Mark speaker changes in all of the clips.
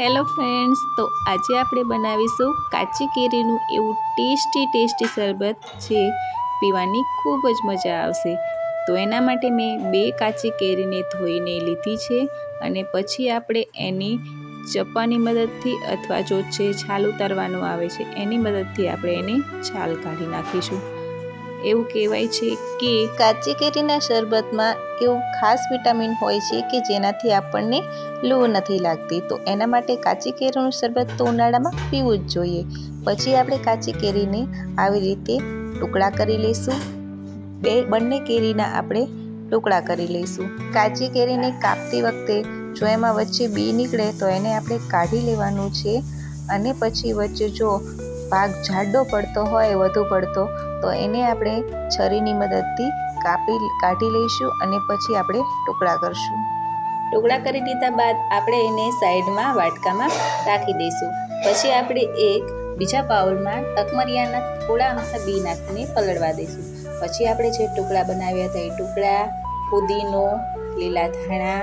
Speaker 1: Hello friends, તો આજે આપણે બનાવીશું કાચી કેરીનું એવું ટેસ્ટી ટેસ્ટી શરબત જે પીવાની ખૂબ જ મજા આવશે. તો એના માટે મેં બે કાચી કેરીને ધોઈને લીધી છે અને પછી આપણે એની ચપ્પાની મદદથી અથવા જો છે છાલ ઉતારવાનું આવે છે, એની મદદથી આપણે એને છાલ કાઢી નાખીશું. એવું કહેવાય છે કે કાચી કેરીના શરબતમાં એવું ખાસ વિટામિન હોય છે કે જેનાથી આપણને લૂ નથી લાગતી. તો એના માટે કાચી કેરીનું શરબત તો ઉનાળામાં પીવું જ જોઈએ. પછી આપણે કાચી કેરીને આવી રીતે ટુકડા કરી લઈશું. બે, બંને કેરીના આપણે ટુકડા કરી લઈશું. કાચી કેરીને કાપતી વખતે જો એમાં વચ્ચે બી નીકળે તો એને આપણે કાઢી લેવાનું છે. અને પછી વચ્ચે જો ભાગ જાડો પડતો હોય, વધુ પડતો, તો એને આપણે છરીની મદદથી કાપી, કાઢી લઈશું અને પછી આપણે ટુકડા કરશું. ટુકડા કરી દીધા બાદ આપણે એને સાઈડમાં વાટકામાં રાખી દઈશું. પછી આપણે એક બીજા બાઉલમાં તકમરિયાના થોડા અમથા બી નાખીને પલળવા દઈશું. પછી આપણે જે ટુકડા બનાવ્યા હતા એ ટુકડા, પુદીનો, લીલા ધાણા,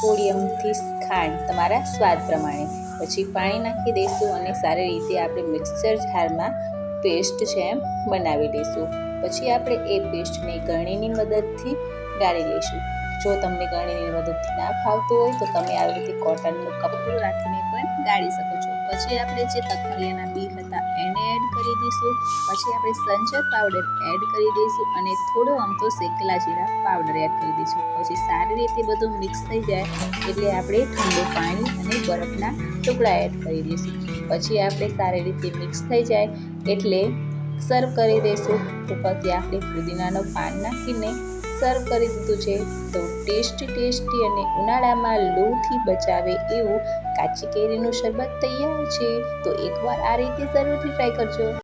Speaker 1: થોડી અમથી ખાંડ, તમારા સ્વાદ પ્રમાણે. પછી પાણી નાખી દઈશું અને સારી રીતે આપણે મિક્સર જારમાં પેસ્ટ છે એમ બનાવી લઈશું પછી આપણે એ પેસ્ટને ગળણીની મદદથી ગાળી લઈશું. જો તમને ગળણીની મદદથી ના ફાવતું હોય તો તમે આવી રીતે કોટનનું કપડું રાખીને પણ ગાળી શકો છો. પછી આપણે જે તકમરિયાના બી હતા એને કરી દઈશું. પછી આપણે સંચર પાવડર એડ કરી દઈશું અને થોડો અમથો શેકેલા જીરા પાવડર એડ કરી દઈશું. પછી સારી રીતે બધું મિક્સ થઈ જાય એટલે આપણે ઠંડુ પાણી અને બરફના ટુકડા એડ કરી દઈશું. પછી આપણે સારી રીતે મિક્સ થઈ જાય એટલે સર્વ કરી દઈશું. ઉપરથી આપણે ફુદીનાનો પાન નાખીને સર્વ કરી દીધું છે. તો ટેસ્ટી ટેસ્ટી અને ઉનાળામાં લૂથી બચાવે એવું કાચી કેરીનું શરબત તૈયાર છે. તો એકવાર આ રીતે જરૂરથી ટ્રાય કરજો.